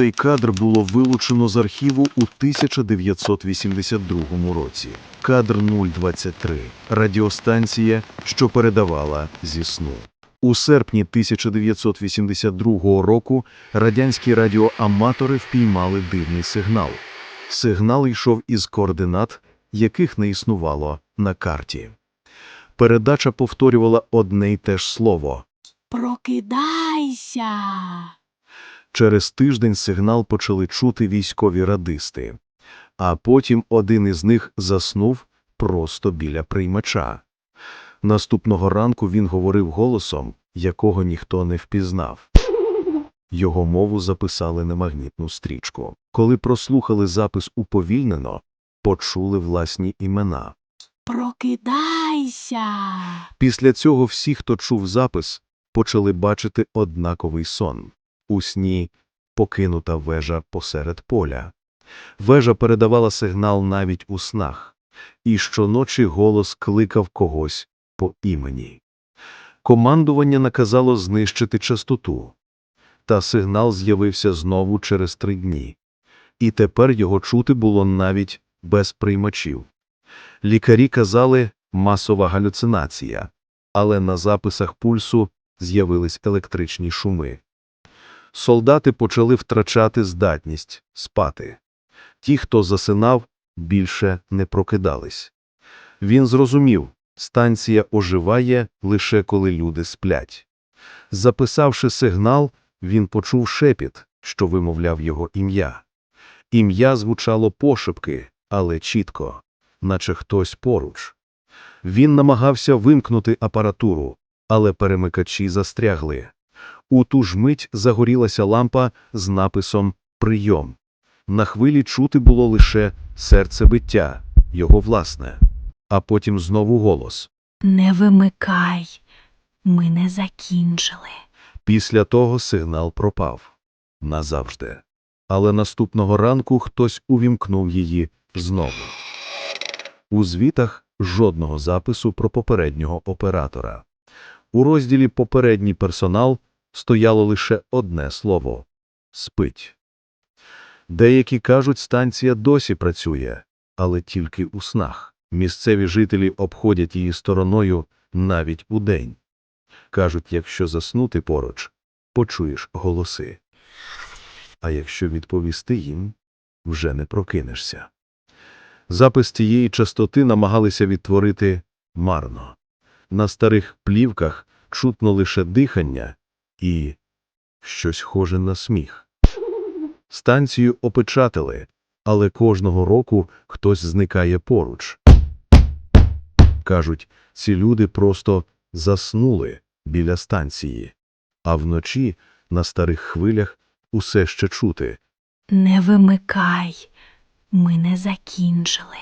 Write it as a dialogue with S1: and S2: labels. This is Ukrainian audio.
S1: Цей кадр було вилучено з архіву у 1982 році. Кадр 023. Радіостанція, що передавала зі сну. У серпні 1982 року радянські радіоаматори впіймали дивний сигнал. Сигнал йшов із координат, яких не існувало на карті. Передача повторювала одне й те ж слово.
S2: Прокидайся.
S1: Через тиждень сигнал почали чути військові радисти, а потім один із них заснув просто біля приймача. Наступного ранку він говорив голосом, якого ніхто не впізнав. Його мову записали на магнітну стрічку. Коли прослухали запис уповільнено, почули власні імена.
S2: Прокидайся.
S1: Після цього всі, хто чув запис, почали бачити однаковий сон. У сні покинута вежа посеред поля. Вежа передавала сигнал навіть у снах, і щоночі голос кликав когось по імені. Командування наказало знищити частоту. Та сигнал з'явився знову через три дні. І тепер його чути було навіть без приймачів. Лікарі казали масова галюцинація, але на записах пульсу з'явились електричні шуми. Солдати почали втрачати здатність спати. Ті, хто засинав, більше не прокидались. Він зрозумів, станція оживає лише коли люди сплять. Записавши сигнал, він почув шепіт, що вимовляв його ім'я. Ім'я звучало пошепки, але чітко, наче хтось поруч. Він намагався вимкнути апаратуру, але перемикачі застрягли. У ту ж мить загорілася лампа з написом «Прийом». На хвилі чути було лише серцебиття, його власне, а потім знову голос.
S2: Не вимикай. Ми не закінчили.
S1: Після того сигнал пропав. Назавжди. Але наступного ранку хтось увімкнув її знову. У звітах жодного запису про попереднього оператора. У розділі «Попередній персонал» стояло лише одне слово – «спить». Деякі кажуть, станція досі працює, але тільки у снах. Місцеві жителі обходять її стороною навіть удень. Кажуть, якщо заснути поруч, почуєш голоси. А якщо відповісти їм, вже не прокинешся. Запис тієї частоти намагалися відтворити марно. На старих плівках чутно лише дихання і щось схоже на сміх. Станцію опечатали, але кожного року хтось зникає поруч. Кажуть, ці люди просто заснули біля станції, а вночі на старих хвилях усе ще чути.
S2: Не вимикай. Ми не закінчили.